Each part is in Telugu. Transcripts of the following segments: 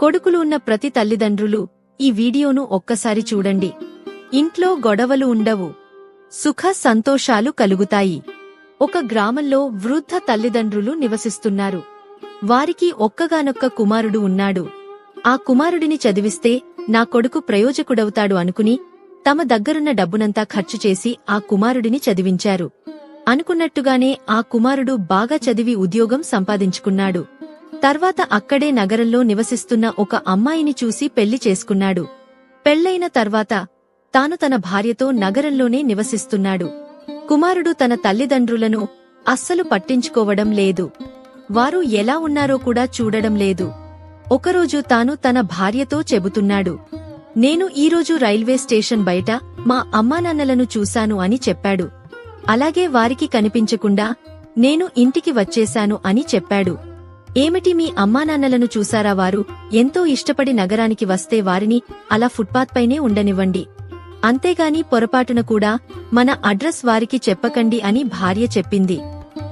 కొడుకులు ఉన్న ప్రతి తల్లిదండ్రులు ఈ వీడియోను ఒక్కసారి చూడండి. ఇంట్లో గొడవలు ఉండవు. సుఖ సంతోషాలు కలుగుతాయి. ఒక గ్రామంలో వృద్ధ తల్లిదండ్రులు నివసిస్తున్నారు. వారికి ఒక్కగానొక్క కుమారుడు ఉన్నాడు. ఆ కుమారుడిని చదివిస్తే నా కొడుకు ప్రయోజకుడవుతాడు అనుకుని తమ దగ్గరున్న డబ్బునంతా ఖర్చు చేసి ఆ కుమారుడిని చదివించారు. అనుకున్నట్టుగానే ఆ కుమారుడు బాగా చదివి ఉద్యోగం సంపాదించుకున్నాడు. తర్వాత అక్కడే నగరంలో నివసిస్తున్న ఒక అమ్మాయిని చూసి పెళ్ళి చేసుకున్నాడు. పెళ్ళైన తర్వాత తాను తన భార్యతో నగరంలోనే నివసిస్తున్నాడు. కుమారుడు తన తల్లిదండ్రులను అస్సలు పట్టించుకోవడం లేదు. వారు ఎలా ఉన్నారో కూడా చూడడం లేదు. ఒకరోజు తాను తన భార్యతో చెబుతున్నాడు. నేను ఈరోజు రైల్వే స్టేషన్ బయట మా అమ్మానాన్నలను చూశాను అని చెప్పాడు. అలాగే వారికి కనిపించకుండా నేను ఇంటికి వచ్చేశాను అని చెప్పాడు. ఏమిటి మీ అమ్మానాన్నలను చూసారా వారు? ఎంతో ఇష్టపడి నగరానికి వస్తే వారిని అలా ఫుట్పాత్పైనే ఉండనివ్వండి. అంతేగాని పొరపాటున కూడా మన అడ్రస్ వారికి చెప్పకండి అని భార్య చెప్పింది.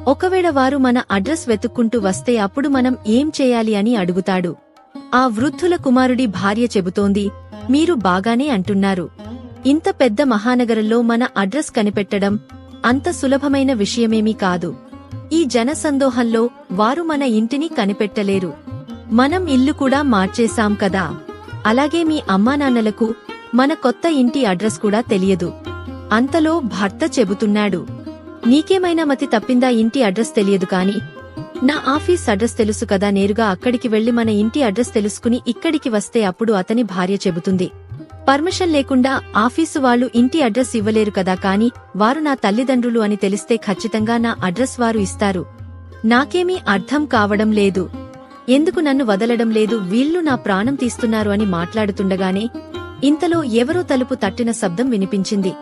ఒకవేళ వారు మన అడ్రస్ వెతుక్కుంటూ వస్తే అప్పుడు మనం ఏం చేయాలి అని అడుగుతాడు. ఆ వృద్ధుల కుమారుడి భార్య చెబుతోంది మీరు బాగానే అంటున్నారు. ఇంత పెద్ద మహానగరంలో మన అడ్రస్ కనిపెట్టడం అంత సులభమైన విషయమేమీ కాదు. ఈ జనసందోహంలో వారు మన ఇంటిని కనిపెట్టలేరు. మనం ఇల్లు కూడా మార్చేశాం కదా. అలాగే మీ అమ్మానాన్నలకు మన కొత్త ఇంటి అడ్రస్ కూడా తెలియదు. అంతలో భర్త చెబుతున్నాడు. నీకేమైనా మతి తప్పిందా ఇంటి అడ్రస్ తెలియదు కాని నా ఆఫీస్ అడ్రస్ తెలుసు కదా నేరుగా అక్కడికి వెళ్ళి మన ఇంటి అడ్రస్ తెలుసుకుని ఇక్కడికి వస్తే అప్పుడు అతని భార్య చెబుతుంది. పర్మిషన్ లేకుండా ఆఫీసు వాళ్ళు ఇంటి అడ్రస్ ఇవ్వలేరు కదా కాని వారు నా తల్లిదండ్రులు అని తెలిస్తే ఖచ్చితంగా నా అడ్రస్ వారు ఇస్తారు. నాకేమీ అర్థం కావడం లేదు. ఎందుకు నన్ను వదలడం లేదు? వీళ్ళు నా ప్రాణం తీస్తున్నారు అని మాట్లాడుతుండగానే ఇంతలో ఎవరో తలుపు తట్టిన శబ్దం వినిపించింది.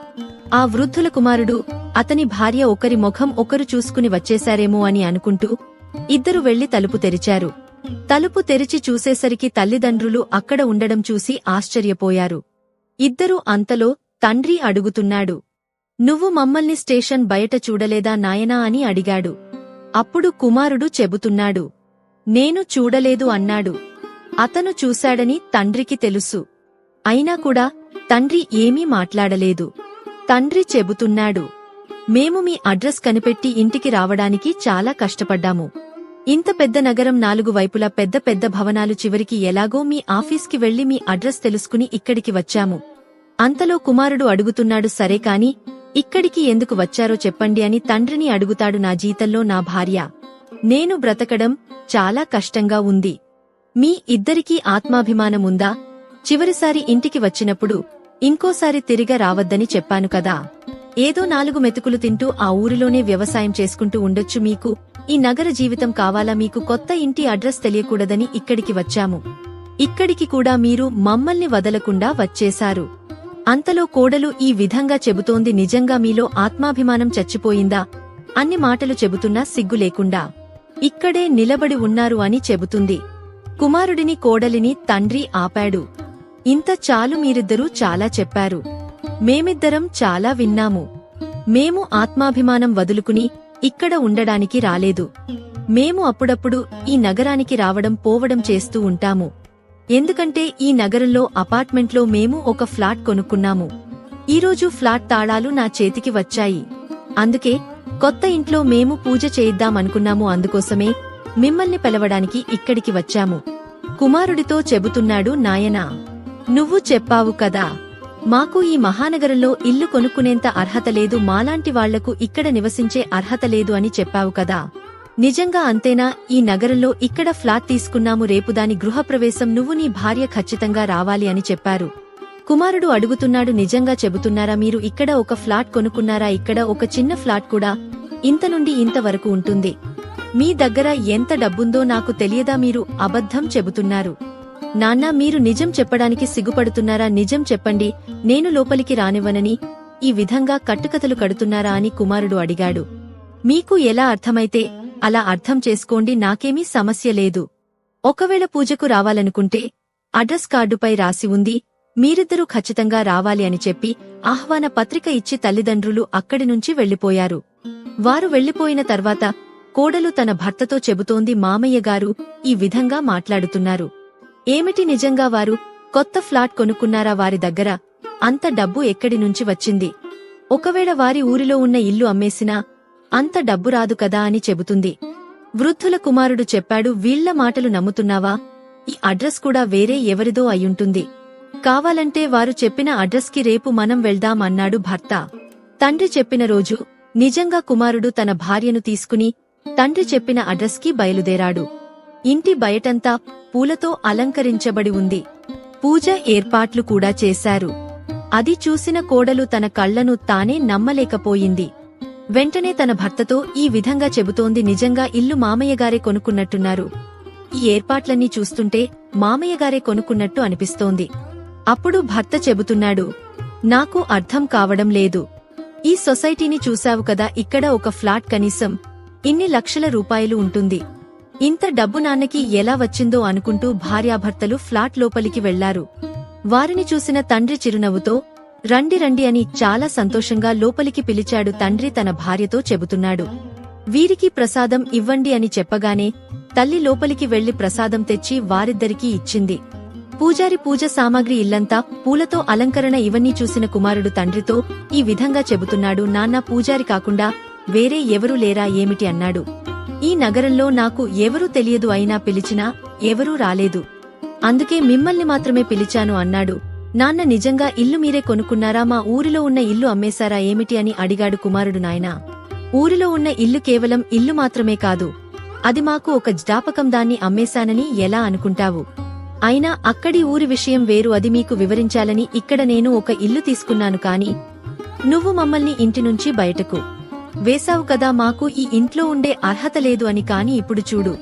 ఆ వృద్ధుల కుమారుడు అతని భార్య ఒకరి ముఖం ఒకరు చూసుకుని వచ్చేశారేమో అని అనుకుంటూ ఇద్దరు వెళ్ళి తలుపు తెరిచారు. తలుపు తెరిచి చూసేసరికి తల్లిదండ్రులు అక్కడ ఉండడం చూసి ఆశ్చర్యపోయారు. ఇద్దరూ అంతలో తండ్రి అడుగుతున్నాడు నువ్వు మమ్మల్ని స్టేషన్ బయట చూడలేదా నాయనా? అని అడిగాడు. అప్పుడు కుమారుడు చెబుతున్నాడు నేను చూడలేదు అన్నాడు. అతను చూశాడని తండ్రికి తెలుసు. అయినా కూడా తండ్రి ఏమీ మాట్లాడలేదు. తండ్రి చెబుతున్నాడు మేము మీ అడ్రస్ కనిపెట్టి ఇంటికి రావడానికి చాలా కష్టపడ్డాము. ఇంత పెద్ద నగరం నాలుగు వైపులా పెద్ద పెద్ద భవనాలు చివరికి ఎలాగో మీ ఆఫీస్కి వెళ్ళి మీ అడ్రస్ తెలుసుకుని ఇక్కడికి వచ్చాము. అంతలో కుమారుడు అడుగుతున్నాడు సరే కాని ఇక్కడికి ఎందుకు వచ్చారో చెప్పండి అని తండ్రిని అడుగుతాడు నా జీతంలో నా భార్య. నేను బ్రతకడం చాలా కష్టంగా ఉంది. మీ ఇద్దరికీ ఆత్మాభిమానముందా చివరిసారి ఇంటికి వచ్చినప్పుడు ఇంకోసారి తిరిగ రావద్దని చెప్పాను కదా. ఏదో నాలుగు మెతుకులు తింటూ ఆ ఊరిలోనే వ్యవసాయం చేసుకుంటూ ఉండొచ్చు మీకు. ఈ నగర జీవితం కావాలా మీకు? కొత్త ఇంటి అడ్రస్ తెలియకూడదని ఇక్కడికి వచ్చాము. ఇక్కడికి కూడా మీరు మమ్మల్ని వదలకుండా వచ్చేశారు. అంతలో కోడలు ఈ విధంగా చెబుతోంది నిజంగా మీలో ఆత్మాభిమానం చచ్చిపోయిందా అన్ని మాటలు చెబుతున్నా సిగ్గు లేకుండా. ఇక్కడే నిలబడి ఉన్నారు అని చెబుతుంది. కుమారుడిని కోడలిని తండ్రి ఆపాడు. ఇంత చాలు మీరిద్దరూ చాలా చెప్పారు. మేమిద్దరం చాలా విన్నాము. మేము ఆత్మాభిమానం వదులుకుని ఇక్కడ ఉండడానికి రాలేదు. మేము అప్పుడప్పుడు ఈ నగరానికి రావడం పోవడం చేస్తూ ఉంటాము. ఎందుకంటే ఈ నగరంలో అపార్ట్మెంట్లో మేము ఒక ఫ్లాట్ కొనుక్కున్నాము. ఈరోజు ఫ్లాట్ తాళాలు నా చేతికి వచ్చాయి. అందుకే కొత్త ఇంట్లో మేము పూజ చేయిద్దామనుకున్నాము. అందుకోసమే మిమ్మల్ని పిలవడానికి ఇక్కడికి వచ్చాము. కుమారుడితో చెబుతున్నాడు నాయనా నువ్వు చెప్పావు కదా మాకు ఈ మహానగరంలో ఇల్లు కొనుక్కునేంత అర్హత లేదు. మాలాంటి వాళ్ళకు ఇక్కడ నివసించే అర్హత లేదు అని చెప్పావు కదా. నిజంగా అంతేనా? ఈ నగరంలో ఇక్కడ ఫ్లాట్ తీసుకున్నాము రేపు దాని గృహప్రవేశం నువ్వు నీ భార్య ఖచ్చితంగా రావాలి అని చెప్పారు. కుమారుడు అడుగుతున్నాడు నిజంగా చెబుతున్నారా మీరు ఇక్కడ ఒక ఫ్లాట్ కొనుక్కున్నారా? ఇక్కడ ఒక చిన్న ఫ్లాట్ కూడా ఇంత నుండి ఇంత వరకు ఉంటుంది. మీ దగ్గర ఎంత డబ్బుందో నాకు తెలియదా మీరు? అబద్ధం చెబుతున్నారు. నాన్నా మీరు నిజం చెప్పడానికి సిగ్గుపడుతున్నారా? నిజం చెప్పండి నేను లోపలికి రానివ్వనని ఈ విధంగా కట్టుకథలు కడుతున్నారా అని కుమారుడు అడిగాడు. మీకు ఎలా అర్థమైతే అలా అర్థం చేసుకోండి నాకేమీ సమస్య లేదు. ఒకవేళ పూజకు రావాలనుకుంటే అడ్రస్ కార్డుపై రాసి ఉంది మీరిద్దరూ ఖచ్చితంగా రావాలి అని చెప్పి ఆహ్వాన పత్రిక ఇచ్చి తల్లిదండ్రులు అక్కడి నుంచి వెళ్ళిపోయారు వారు వెళ్ళిపోయిన తర్వాత కోడలు తన భర్తతో చెబుతోంది మామయ్య గారు ఈ విధంగా మాట్లాడుతున్నారు. ఏమిటి నిజంగా వారు కొత్త ఫ్లాట్ కొనుక్కున్నారా వారి దగ్గర? అంత డబ్బు ఎక్కడి నుంచి వచ్చింది? ఒకవేళ వారి ఊరిలో ఉన్న ఇల్లు అమ్మేసినా అంత డబ్బు రాదు కదా అని చెబుతుంది. వృద్ధుల కుమారుడు చెప్పాడు వీళ్ళ మాటలు నమ్ముతున్నావా? ఈ అడ్రస్ కూడా వేరే ఎవరిదో అయ్యుంటుంది. కావాలంటే వారు చెప్పిన అడ్రస్కి రేపు మనం వెళ్దాం అన్నాడు భర్త. తండ్రి చెప్పిన రోజు నిజంగా కుమారుడు తన భార్యను తీసుకుని తండ్రి చెప్పిన అడ్రస్కి బయలుదేరాడు. ఇంటి బయటంతా పూలతో అలంకరించబడి ఉంది. పూజ ఏర్పాట్లు కూడా చేశారు. అది చూసిన కోడలు తన కళ్ళను తానే నమ్మలేకపోయింది. వెంటనే తన భర్తతో ఈ విధంగా చెబుతోంది నిజంగా ఇల్లు మామయ్యగారే కొనుక్కున్నట్టున్నారు. ఈ ఏర్పాట్లన్నీ చూస్తుంటే మామయ్యగారే కొనుక్కున్నట్టు అనిపిస్తోంది. అప్పుడు భర్త చెబుతున్నాడు నాకు అర్థం కావడం లేదు. ఈ సొసైటీని చూశావు కదా ఇక్కడ ఒక ఫ్లాట్ కనీసం ఇన్ని లక్షల రూపాయలు ఉంటుంది. ఇంత డబ్బు నాన్నకి ఎలా వచ్చిందో అనుకుంటూ భార్యాభర్తలు ఫ్లాట్ లోపలికి వెళ్ళారు. వారిని చూసిన తండ్రి చిరునవ్వుతో రండి రండి అని చాలా సంతోషంగా లోపలికి పిలిచాడు తండ్రి తన భార్యతో చెబుతున్నాడు. వీరికి ప్రసాదం ఇవ్వండి అని చెప్పగానే తల్లి లోపలికి వెళ్ళి ప్రసాదం తెచ్చి వారిద్దరికీ ఇచ్చింది. పూజారి పూజ సామాగ్రి ఇల్లంతా పూలతో అలంకరణ ఇవన్నీ చూసిన కుమారుడు తండ్రితో ఈ విధంగా చెబుతున్నాడు నాన్న పూజారి కాకుండా వేరే ఎవరూ లేరా ఏమిటి? అన్నాడు. ఈ నగరంలో నాకు ఎవరూ తెలియదు అయినా పిలిచినా ఎవరూ రాలేదు. అందుకే మిమ్మల్ని మాత్రమే పిలిచాను అన్నాడు. నాన్న నిజంగా ఇల్లు మీరే కొనుక్కున్నారా? మా ఊరిలో ఉన్న ఇల్లు అమ్మేశారా ఏమిటి అని అడిగాడు కుమారుడు నాయనా. ఊరిలో ఉన్న ఇల్లు కేవలం ఇల్లు మాత్రమే కాదు అది మాకు ఒక జ్ఞాపకం దాన్ని అమ్మేశానని ఎలా అనుకుంటావు? అయినా అక్కడి ఊరి విషయం వేరు అది మీకు వివరించాలని ఇక్కడ నేను ఒక ఇల్లు తీసుకున్నాను కాని నువ్వు మమ్మల్ని ఇంటి నుంచి బయటకు వేశావు కదా మాకు ఈ ఇంట్లో ఉండే అర్హత లేదు అని కాని ఇప్పుడు చూడు.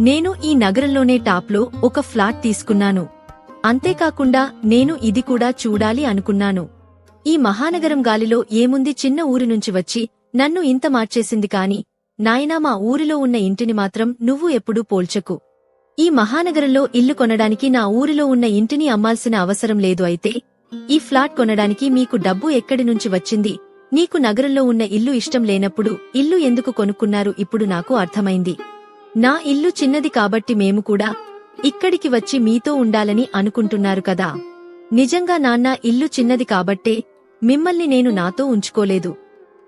నేను ఈ నగరంలోనే టాప్లో ఒక ఫ్లాట్ తీసుకున్నాను. అంతేకాకుండా నేను ఇది కూడా చూడాలి అనుకున్నాను. ఈ మహానగరం గాలిలో ఏముంది చిన్న ఊరి నుంచి వచ్చి నన్ను ఇంత మార్చేసింది కాని నాయనా మా ఊరిలో ఉన్న ఇంటిని మాత్రం నువ్వు ఎప్పుడూ పోల్చకు. ఈ మహానగరంలో ఇల్లు కొనడానికి నా ఊరిలో ఉన్న ఇంటిని అమ్మాల్సిన అవసరం లేదు అయితే ఈ ఫ్లాట్ కొనడానికి మీకు డబ్బు ఎక్కడి నుంచి వచ్చింది? నీకు నగరంలో ఉన్న ఇల్లు ఇష్టం లేనప్పుడు ఇల్లు ఎందుకు కొనుక్కున్నారు? ఇప్పుడు నాకు అర్థమైంది. నా ఇల్లు చిన్నది కాబట్టి మేము కూడా ఇక్కడికి వచ్చి మీతో ఉండాలని అనుకుంటున్నారు కదా. నిజంగా నాన్న ఇల్లు చిన్నది కాబట్టే మిమ్మల్ని నేను నాతో ఉంచుకోలేదు.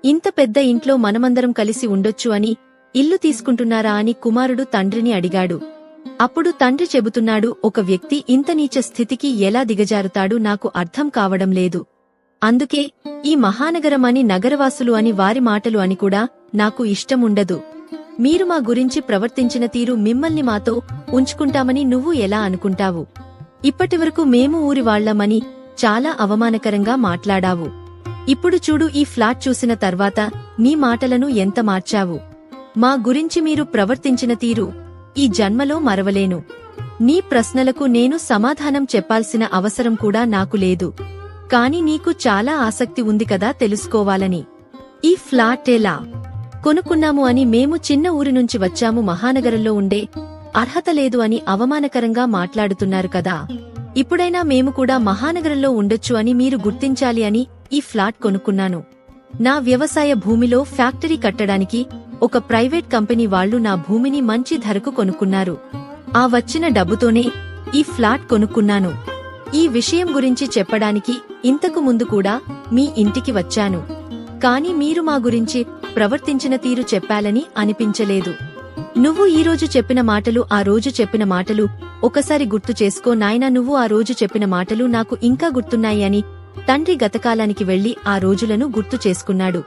ఇంత పెద్ద ఇంట్లో మనమందరం కలిసి ఉండొచ్చు అని ఇల్లు తీసుకుంటున్నారా అని కుమారుడు తండ్రిని అడిగాడు. అప్పుడు తండ్రి చెబుతున్నాడు ఒక వ్యక్తి ఇంత నీచ స్థితికి ఎలా దిగజారుతాడు నాకు అర్థం కావడం లేదు. అందుకే ఈ మహానగరం అని నగరవాసులు అని వారి మాటలు అని కూడా నాకు ఇష్టముండదు. మీరు మా గురించి ప్రవర్తించిన తీరు మిమ్మల్ని మాతో ఉంచుకుంటామని నువ్వు ఎలా అనుకుంటావు? ఇప్పటివరకు మేము ఊరి వాళ్ళమని చాలా అవమానకరంగా మాట్లాడావు. ఇప్పుడు చూడు ఈ ఫ్లాట్ చూసిన తర్వాత నీ మాటలను ఎంత మార్చావు? మా గురించి మీరు ప్రవర్తించిన తీరు ఈ జన్మలో మరవలేను. నీ ప్రశ్నలకు నేను సమాధానం చెప్పాల్సిన అవసరం కూడా నాకు లేదు. కాని నీకు చాలా ఆసక్తి ఉంది కదా తెలుసుకోవాలని. ఈ ఫ్లాట్ ఎలా? కొనుక్కున్నాము అని మేము చిన్న ఊరి నుంచి వచ్చాము. మహానగరంలో ఉండే అర్హత లేదు అని అవమానకరంగా మాట్లాడుతున్నారు కదా. ఇప్పుడైనా మేము కూడా మహానగరంలో ఉండొచ్చు అని మీరు గుర్తించాలి అని ఈ ఫ్లాట్ కొనుక్కున్నాను. నా వ్యవసాయ భూమిలో ఫ్యాక్టరీ కట్టడానికి ఒక ప్రైవేట్ కంపెనీ వాళ్ళు నా భూమిని మంచి ధరకు కొనుక్కున్నారు. ఆ వచ్చిన డబ్బుతోనే ఈ ఫ్లాట్ కొనుక్కున్నాను. ఈ విషయం గురించి చెప్పడానికి ఇంతకు ముందు కూడా మీ ఇంటికి వచ్చాను. కాని మీరు మా గురించి ప్రవర్తించిన తీరు చెప్పాలని అనిపించలేదు. నువ్వు ఈ రోజు చెప్పిన మాటలు ఆ రోజు చెప్పిన మాటలు ఒకసారి గుర్తు చేసుకో నాయనా నువ్వు ఆ రోజు చెప్పిన మాటలు నాకు ఇంకా గుర్తున్నాయి అని తండ్రి గతకాలానికి వెళ్ళి ఆ రోజులను గుర్తు చేసుకున్నాడు.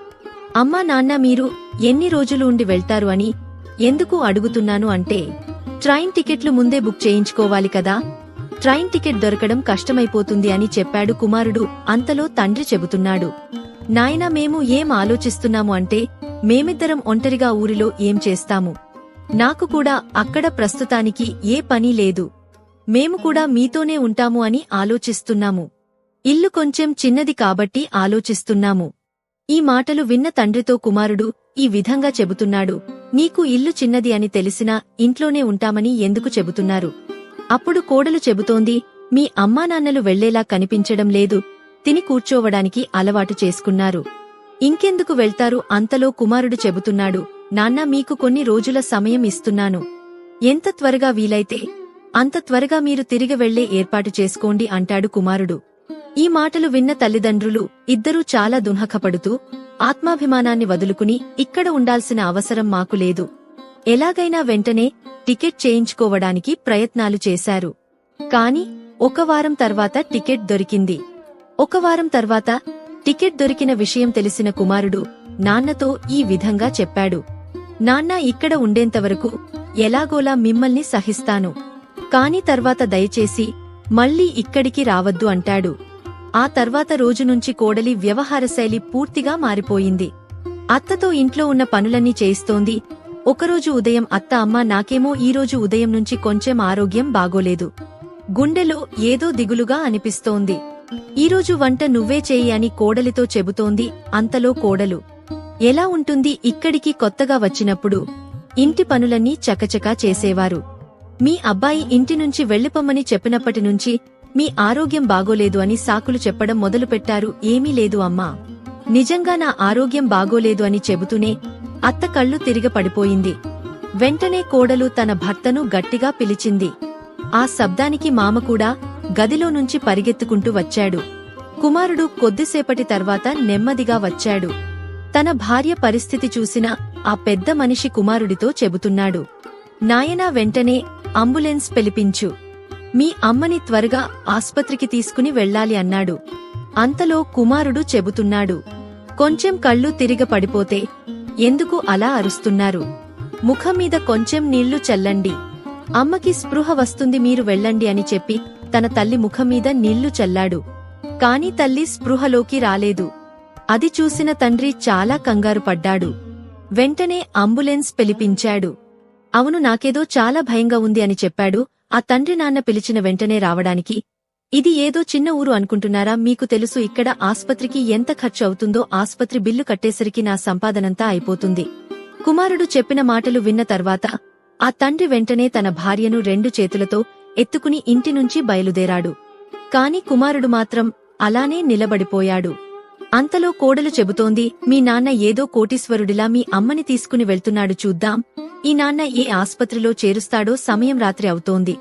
అమ్మా నాన్న మీరు ఎన్ని రోజులు ఉండి వెళ్తారు అని ఎందుకు అడుగుతున్నాను అంటే ట్రైన్ టికెట్లు ముందే బుక్ చేయించుకోవాలి కదా? ట్రైన్ టికెట్ దొరకడం కష్టమైపోతుంది అని చెప్పాడు కుమారుడు అంతలో తండ్రి చెబుతున్నాడు. నాయనా మేము ఏం ఆలోచిస్తున్నాము అంటే మేమిద్దరం ఒంటరిగా ఊరిలో ఏం చేస్తాము? నాకు కూడా అక్కడ ప్రస్తుతానికి ఏ పని లేదు. మేము కూడా మీతోనే ఉంటాము అని ఆలోచిస్తున్నాము. ఇల్లు కొంచెం చిన్నది కాబట్టి ఆలోచిస్తున్నాము. ఈ మాటలు విన్న తండ్రితో కుమారుడు ఈ విధంగా చెబుతున్నాడు నీకు ఇల్లు చిన్నది అని తెలిసినా ఇంట్లోనే ఉంటామని ఎందుకు చెబుతున్నారు? అప్పుడు కోడలు చెబుతోంది మీ అమ్మానాన్నలు వెళ్ళేలా కనిపించడం లేదు తిని కూర్చోవడానికి అలవాటు చేసుకున్నారు. ఇంకెందుకు వెళ్తారు అంతలో కుమారుడు చెబుతున్నాడు నాన్న మీకు కొన్ని రోజుల సమయం ఇస్తున్నాను. ఎంత త్వరగా వీలైతే అంత త్వరగా మీరు తిరిగి వెళ్ళే ఏర్పాటు చేసుకోండి అంటాడు కుమారుడు. ఈ మాటలు విన్న తల్లిదండ్రులు ఇద్దరూ చాలా దుహకపడుతూ ఆత్మాభిమానాన్ని వదులుకుని ఇక్కడ ఉండాల్సిన అవసరం మాకు లేదు. ఎలాగైనా వెంటనే టికెట్ చేయించుకోవడానికి ప్రయత్నాలు చేశారు. కాని ఒక వారం తర్వాత టికెట్ దొరికింది. ఒక వారం తర్వాత టికెట్ దొరికిన విషయం తెలిసిన కుమారుడు నాన్నతో ఈ విధంగా చెప్పాడు. నాన్న ఇక్కడ ఉండేంతవరకు ఎలాగోలా మిమ్మల్ని సహిస్తాను. కాని తర్వాత దయచేసి మళ్ళీ ఇక్కడికి రావద్దు అంటాడు. ఆ తర్వాత రోజు నుంచి కోడలి వ్యవహారశైలి పూర్తిగా మారిపోయింది. అత్తతో ఇంట్లో ఉన్న పనులన్నీ చేయిస్తోంది. ఒకరోజు ఉదయం అత్త అమ్మ నాకేమో ఈరోజు ఉదయం నుంచి కొంచెం ఆరోగ్యం బాగోలేదు. గుండెలో ఏదో దిగులుగా అనిపిస్తోంది. ఈరోజు వంట నువ్వే చేయి అని కోడలితో చెబుతోంది అంతలో కోడలు. ఎలా ఉంటుంది ఇక్కడికి కొత్తగా వచ్చినప్పుడు? ఇంటి పనులన్నీ చకచకా చేసేవారు. మీ అబ్బాయి ఇంటి నుంచి వెళ్ళిపొమ్మని చెప్పినప్పటి నుంచి మీ ఆరోగ్యం బాగోలేదు అని సాకులు చెప్పడం మొదలుపెట్టారు. ఏమీ లేదు అమ్మా. నిజంగా నా ఆరోగ్యం బాగోలేదు అని చెబుతూనే అత్త కళ్ళు తిరిగ పడిపోయింది. వెంటనే కోడలు తన భర్తను గట్టిగా పిలిచింది. ఆ శబ్దానికి మామ కూడా గదిలో నుంచి పరిగెత్తుకుంటూ వచ్చాడు. కుమారుడు కొద్దిసేపటి తర్వాత నెమ్మదిగా వచ్చాడు. తన భార్య పరిస్థితి చూసిన ఆ పెద్ద మనిషి కుమారుడితో చెబుతున్నాడు. నాయనా వెంటనే అంబులెన్స్ పిలిపించు. మీ అమ్మని త్వరగా ఆస్పత్రికి తీసుకుని వెళ్ళాలి అన్నాడు. అంతలో కుమారుడు చెబుతున్నాడు. కొంచెం కళ్ళు తిరిగ పడిపోతే ఎందుకు అలా అరుస్తున్నారు? ముఖం మీద కొంచెం నీళ్ళు చల్లండి. అమ్మకి స్పృహ వస్తుంది మీరు వెళ్ళండి అని చెప్పి తన తల్లి ముఖమీద నీళ్ళు చల్లాడు. కాని తల్లి స్పృహలోకి రాలేదు. అది చూసిన తండ్రి చాలా కంగారు పడ్డాడు. వెంటనే అంబులెన్స్ పిలిపించాడు. అవును నాకేదో చాలా భయంగా ఉంది అని చెప్పాడు. ఆ తండ్రి నాన్న పిలిచిన వెంటనే రావడానికి ఇది ఏదో చిన్న ఊరు అనుకుంటున్నారా? మీకు తెలుసు ఇక్కడ ఆస్పత్రికి ఎంత ఖర్చు అవుతుందో ఆస్పత్రి బిల్లు కట్టేసరికి నా సంపాదనంతా అయిపోతుంది. కుమారుడు చెప్పిన మాటలు విన్న తర్వాత ఆ తండ్రి వెంటనే తన భార్యను రెండు చేతులతో ఎత్తుకుని ఇంటి నుంచి బయలుదేరాడు. కాని కుమారుడు మాత్రం అలానే నిలబడిపోయాడు. అంతలో కోడలు చెబుతోంది మీ నాన్న ఏదో కోటీశ్వరుడిలా మీ అమ్మని తీసుకుని వెళ్తున్నాడు చూద్దాం. ఈ నాన్న ఏ ఆస్పత్రిలో చేరుస్తాడో సమయం రాత్రి అవుతోంది.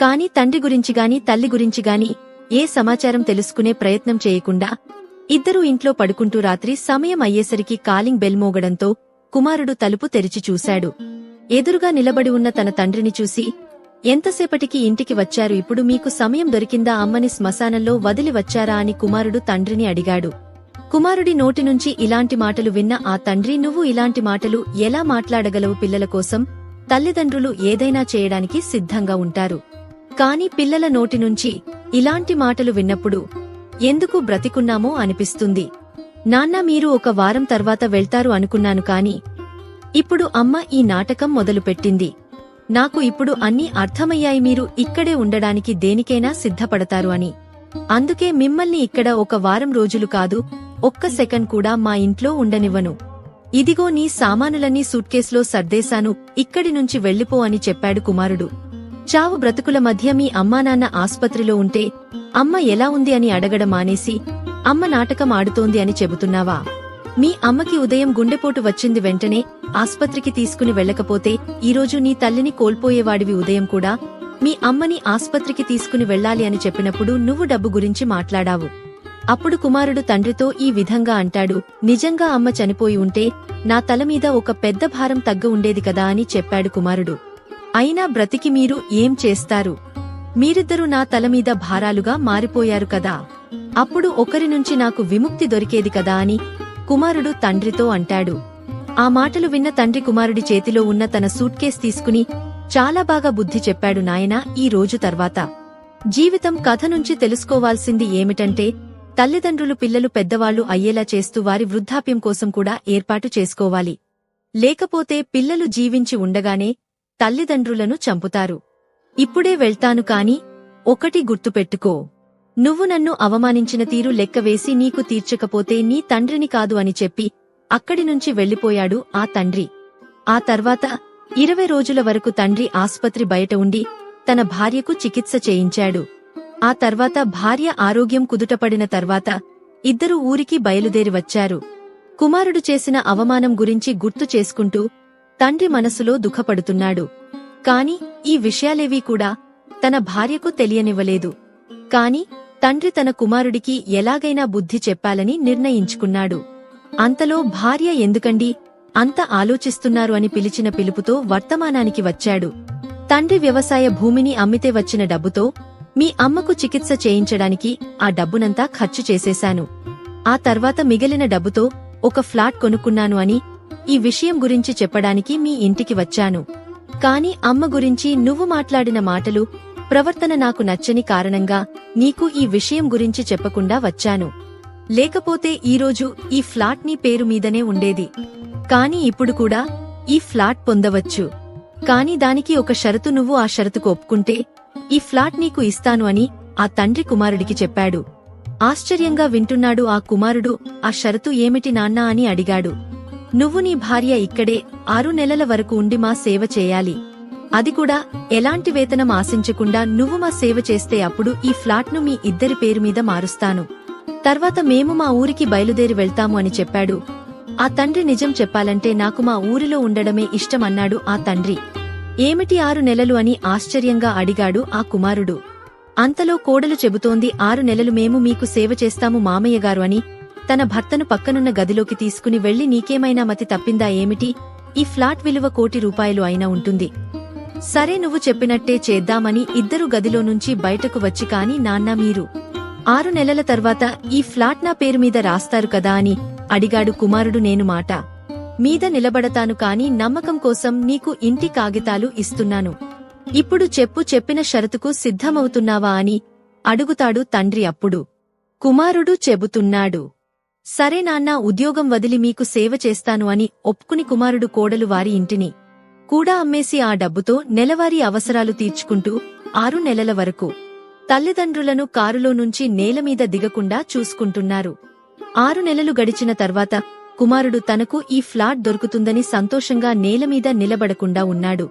కాని తండ్రి గురించిగాని తల్లి గురించిగాని ఏ సమాచారం తెలుసుకునే ప్రయత్నం చేయకుండా ఇద్దరూ ఇంట్లో పడుకుంటూ రాత్రి సమయం అయ్యేసరికి కాలింగ్ బెల్ మోగడంతో కుమారుడు తలుపు తెరిచి చూశాడు. ఎదురుగా నిలబడి ఉన్న తన తండ్రిని చూసి ఎంతసేపటికి ఇంటికి వచ్చారు? ఇప్పుడు మీకు సమయం దొరికిందా? అమ్మని శ్మశానంలో వదిలి వచ్చారా? అని కుమారుడు తండ్రిని అడిగాడు. కుమారుడి నోటి నుంచి ఇలాంటి మాటలు విన్న ఆ తండ్రి నువ్వు ఇలాంటి మాటలు ఎలా మాట్లాడగలవు పిల్లల కోసం? తల్లిదండ్రులు ఏదైనా చేయడానికి సిద్ధంగా ఉంటారు. కాని పిల్లల నోటి నుంచి ఇలాంటి మాటలు విన్నప్పుడు ఎందుకు బ్రతికున్నామో అనిపిస్తుంది. నాన్న మీరు ఒక వారం తర్వాత వెళ్తారు అనుకున్నాను కాని ఇప్పుడు అమ్మ ఈ నాటకం మొదలుపెట్టింది. నాకు ఇప్పుడు అన్నీ అర్థమయ్యాయి మీరు ఇక్కడే ఉండడానికి దేనికైనా సిద్ధపడతారు అని. అందుకే మిమ్మల్ని ఇక్కడ ఒక వారం రోజులు కాదు ఒక్క సెకండ్ కూడా మా ఇంట్లో ఉండనివ్వను. ఇదిగో నీ సామానులన్నీ సూట్కేస్లో సర్దేశాను ఇక్కడి నుంచి వెళ్ళిపో అని చెప్పాడు కుమారుడు. చావు బ్రతుకుల మధ్య మీ అమ్మానాన్న ఆస్పత్రిలో ఉంటే అమ్మ ఎలా ఉంది అని అడగడం మానేసి అమ్మ నాటకం ఆడుతోంది అని చెబుతున్నావా? మీ అమ్మకి ఉదయం గుండెపోటు వచ్చింది వెంటనే ఆస్పత్రికి తీసుకుని వెళ్ళకపోతే ఈరోజు నీ తల్లిని కోల్పోయేవాడివి ఉదయం కూడా? మీ అమ్మని ఆస్పత్రికి తీసుకుని వెళ్ళాలి అని చెప్పినప్పుడు నువ్వు డబ్బు గురించి మాట్లాడావు. అప్పుడు కుమారుడు తండ్రితో ఈ విధంగా అంటాడు నిజంగా అమ్మ చనిపోయి ఉంటే నా తల మీద ఒక పెద్ద భారం తగ్గ ఉండేది కదా అని చెప్పాడు కుమారుడు. అయినా బ్రతికి మీరు ఏం చేస్తారు? మీరిద్దరూ నా తల మీద భారాలుగా మారిపోయారు కదా. అప్పుడు ఒకరి నుంచి నాకు విముక్తి దొరికేది కదా అని కుమారుడు తండ్రితో అంటాడు. ఆ మాటలు విన్న తండ్రి కుమారుడి చేతిలో ఉన్న తన సూట్కేస్ తీసుకుని చాలా బాగా బుద్ధి చెప్పాడు నాయనా ఈ రోజు తర్వాత. జీవితం కథ నుంచి తెలుసుకోవాల్సింది ఏమిటంటే తల్లిదండ్రులు పిల్లలు పెద్దవాళ్ళు అయ్యేలా చేస్తూ వారి వృద్ధాప్యం కోసం కూడా ఏర్పాటు చేసుకోవాలి. లేకపోతే పిల్లలు జీవించి ఉండగానే తల్లిదండ్రులను చంపుతారు. ఇప్పుడే వెళ్తాను కాని ఒకటి గుర్తుపెట్టుకో. నువ్వు నన్ను అవమానించిన తీరు లెక్కవేసి నీకు తీర్చకపోతే నీ తండ్రిని కాదు అని చెప్పి అక్కడి నుంచి వెళ్ళిపోయాడు ఆ తండ్రి. ఆ తర్వాత ఇరవై రోజుల వరకు తండ్రి ఆస్పత్రి బయట ఉండి తన భార్యకు చికిత్స చేయించాడు. ఆ తర్వాత భార్య ఆరోగ్యం కుదుటపడిన తర్వాత ఇద్దరు ఊరికి బయలుదేరి వచ్చారు. కుమారుడు చేసిన అవమానం గురించి గుర్తు చేసుకుంటూ తండ్రి మనసులో దుఃఖపడుతున్నాడు. కాని ఈ విషయాలేవీ కూడా తన భార్యకు తెలియనివ్వలేదు. కాని తండ్రి తన కుమారుడికి ఎలాగైనా బుద్ధి చెప్పాలని నిర్ణయించుకున్నాడు. అంతలో భార్య ఎందుకండి? అంత ఆలోచిస్తున్నారు అని పిలిచిన పిలుపుతో వర్తమానానికి వచ్చాడు. తండ్రి వ్యవసాయ భూమిని అమ్మితే వచ్చిన డబ్బుతో మీ అమ్మకు చికిత్స చేయించడానికి ఆ డబ్బునంతా ఖర్చు చేసేశాను. ఆ తర్వాత మిగిలిన డబ్బుతో ఒక ఫ్లాట్ కొనుక్కున్నాను అని ఈ విషయం గురించి చెప్పడానికి మీ ఇంటికి వచ్చాను. కాని అమ్మ గురించి నువ్వు మాట్లాడిన మాటలు ప్రవర్తన నాకు నచ్చని కారణంగా నీకు ఈ విషయం గురించి చెప్పకుండా వచ్చాను. లేకపోతే ఈరోజు ఈ ఫ్లాట్ నీ పేరు మీదనే ఉండేది. కాని ఇప్పుడు కూడా ఈ ఫ్లాట్ పొందవచ్చు. కాని దానికి ఒక షరతు నువ్వు ఆ షరతుకు ఒప్పుకుంటే ఈ ఫ్లాట్ నీకు ఇస్తాను అని ఆ తండ్రి కుమారుడికి చెప్పాడు. ఆశ్చర్యంగా వింటున్నాడు ఆ కుమారుడు ఆ షరతు ఏమిటి నాన్నా అని అడిగాడు. నువ్వు నీ భార్య ఇక్కడే ఆరు నెలల వరకు ఉండి మా సేవ చేయాలి. అది కూడా ఎలాంటి వేతనం ఆశించకుండా నువ్వు మా సేవ చేస్తే అప్పుడు ఈ ఫ్లాట్ను మీ ఇద్దరి పేరు మీద మారుస్తాను. తర్వాత మేము మా ఊరికి బయలుదేరి వెళ్తాము అని చెప్పాడు. ఆ తండ్రి నిజం చెప్పాలంటే నాకు మా ఊరిలో ఉండడమే ఇష్టమన్నాడు ఆ తండ్రి. ఏమిటి ఆరు నెలలు అని ఆశ్చర్యంగా అడిగాడు ఆ కుమారుడు. అంతలో కోడలు చెబుతోంది ఆరు నెలలు మేము మీకు సేవ చేస్తాము మామయ్యగారు అని తన భర్తను పక్కనున్న గదిలోకి తీసుకుని వెళ్ళి నీకేమైనా మతి తప్పిందా ఏమిటి? ఈ ఫ్లాట్ విలువ కోటి రూపాయలు అయినా ఉంటుంది. సరే నువ్వు చెప్పినట్టే చేద్దామని ఇద్దరు గదిలో నుంచి బయటకు వచ్చి కాని నాన్న మీరు ఆరు నెలల తర్వాత ఈ ఫ్లాట్ నా పేరు మీద రాస్తారు కదా అని అడిగాడు కుమారుడు నేను మాట. మీద నిలబడతాను కాని నమ్మకం కోసం నీకు ఇంటి కాగితాలు ఇస్తున్నాను. ఇప్పుడు చెప్పు చెప్పిన షరతుకు సిద్ధమవుతున్నావా అని అడుగుతాడు తండ్రి అప్పుడు. కుమారుడు చెబుతున్నాడు. సరే నాన్న ఉద్యోగం వదిలి మీకు సేవ చేస్తాను అని ఒప్పుకుని కుమారుడు కోడలు వారి ఇంటిని కూడా అమ్మేసి ఆ డబ్బుతో నెలవారీ అవసరాలు తీర్చుకుంటూ ఆరు నెలల వరకు తల్లిదండ్రులను కారులో నుంచి నేలమీద దిగకుండా చూసుకుంటున్నారు. ఆరు నెలలు గడిచిన తర్వాత కుమారుడు తనకు ఈ ఫ్లాట్ దొరుకుతుందని సంతోషంగా నేలమీద నిలబడకుండా ఉన్నాడు.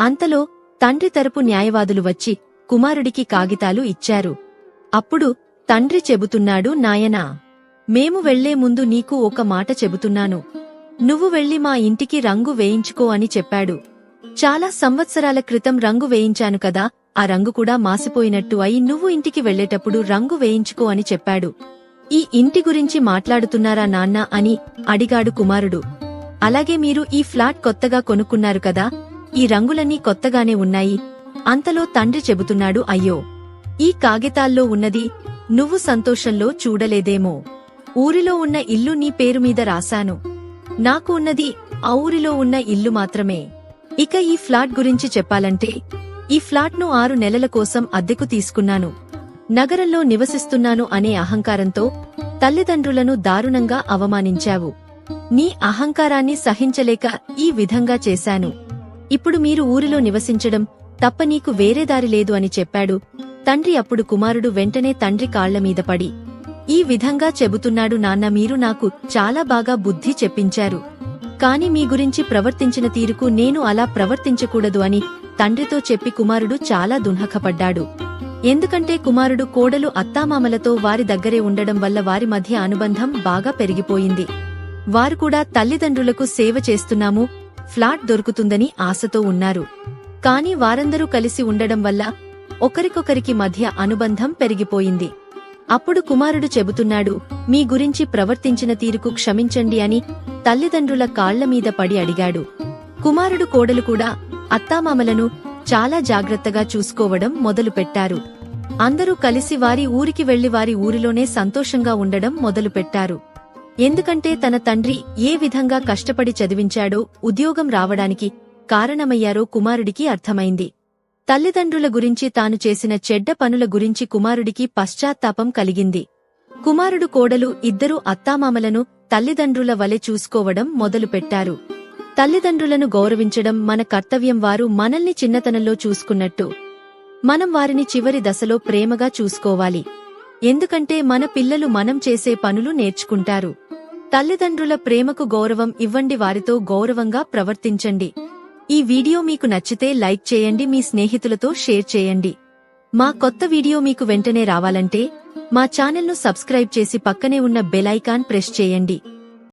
అంతలో తండ్రి తరపు న్యాయవాదులు వచ్చి కుమారుడికి కాగితాలు ఇచ్చారు. అప్పుడు తండ్రి చెబుతున్నాడు నాయనా మేము వెళ్ళే ముందు నీకు ఒక మాట చెబుతున్నాను. నువ్వు వెళ్ళి మా ఇంటికి రంగు వేయించుకో అని చెప్పాడు. చాలా సంవత్సరాల క్రితం రంగు వేయించాను కదా ఆ రంగు కూడా మాసిపోయినట్టు అయి నువ్వు ఇంటికి వెళ్ళేటప్పుడు రంగు వేయించుకో అని చెప్పాడు. ఈ ఇంటి గురించి మాట్లాడుతున్నారా నాన్న అని అడిగాడు కుమారుడు. అలాగే మీరు ఈ ఫ్లాట్ కొత్తగా కొనుక్కున్నారు కదా ఈ రంగులన్నీ కొత్తగానే ఉన్నాయి అంతలో తండ్రి చెబుతున్నాడు అయ్యో! ఈ కాగితాల్లో ఉన్నది నువ్వు సంతోషంలో చూడలేదేమో. ఊరిలో ఉన్న ఇల్లు నీ పేరు మీద రాశాను. నాకు ఉన్నది ఆ ఊరిలో ఉన్న ఇల్లు మాత్రమే. ఇక ఈ ఫ్లాట్ గురించి చెప్పాలంటే ఈ ఫ్లాట్ను ఆరు నెలల కోసం అద్దెకు తీసుకున్నాను. నగరంలో నివసిస్తున్నాను అనే అహంకారంతో తల్లిదండ్రులను దారుణంగా అవమానించావు. నీ అహంకారాన్ని సహించలేక ఈ విధంగా చేశాను. ఇప్పుడు మీరు ఊరిలో నివసించడం తప్ప నీకు వేరే దారి లేదు అని చెప్పాడు. తండ్రి అప్పుడు కుమారుడు వెంటనే తండ్రి కాళ్ళ మీద పడి ఈ విధంగా చెబుతున్నాడు నాన్న మీరు నాకు చాలా బాగా బుద్ధి చెప్పించారు. కాని మీ గురించి ప్రవర్తించిన తీరుకు నేను అలా ప్రవర్తించకూడదు అని తండ్రితో చెప్పి కుమారుడు చాలా దున్హకపడ్డాడు ఎందుకంటే కుమారుడు కోడలు అత్తామామలతో వారి దగ్గరే ఉండడం వల్ల వారి మధ్య అనుబంధం బాగా పెరిగిపోయింది. వారు కూడా తల్లిదండ్రులకు సేవ చేస్తున్నాము ఫ్లాట్ దొరుకుతుందని ఆశతో ఉన్నారు. కాని వారందరూ కలిసి ఉండడం వల్ల ఒకరికొకరికి మధ్య అనుబంధం పెరిగిపోయింది. అప్పుడు కుమారుడు చెబుతున్నాడు మీ గురించి ప్రవర్తించిన తీరుకు క్షమించండి అని తల్లిదండ్రుల కాళ్ళమీద పడి అడిగాడు. కుమారుడు కోడలు కూడా అత్తామామలను చాలా జాగ్రత్తగా చూసుకోవడం మొదలుపెట్టారు. అందరూ కలిసి వారి ఊరికి వెళ్ళి వారి ఊరిలోనే సంతోషంగా ఉండడం మొదలుపెట్టారు. ఎందుకంటే తన తండ్రి ఏ విధంగా కష్టపడి చదివించాడో ఉద్యోగం రావడానికి కారణమయ్యారో కుమారుడికి అర్థమైంది. తల్లిదండ్రుల గురించి తాను చేసిన చెడ్డ పనుల గురించి కుమారుడికి పశ్చాత్తాపం కలిగింది. కుమారుడు కోడలు ఇద్దరూ అత్తామామలను తల్లిదండ్రుల వలె చూసుకోవడం మొదలుపెట్టారు. తల్లిదండ్రులను గౌరవించడం మన కర్తవ్యం వారు మనల్ని చిన్నతనంలో చూసుకున్నట్టు. మనం వారిని చివరి దశలో ప్రేమగా చూసుకోవాలి. ఎందుకంటే మన పిల్లలు మనం చేసే పనులు నేర్చుకుంటారు. తల్లిదండ్రుల ప్రేమకు గౌరవం ఇవ్వండి వారితో గౌరవంగా ప్రవర్తించండి. ఈ వీడియో మీకు నచ్చితే లైక్ చేయండి మీ స్నేహితులతో షేర్ చేయండి. మా కొత్త వీడియో మీకు వెంటనే రావాలంటే మా ఛానల్ను సబ్స్క్రైబ్ చేసి పక్కనే ఉన్న బెల్ ఐకాన్ ప్రెస్ చేయండి.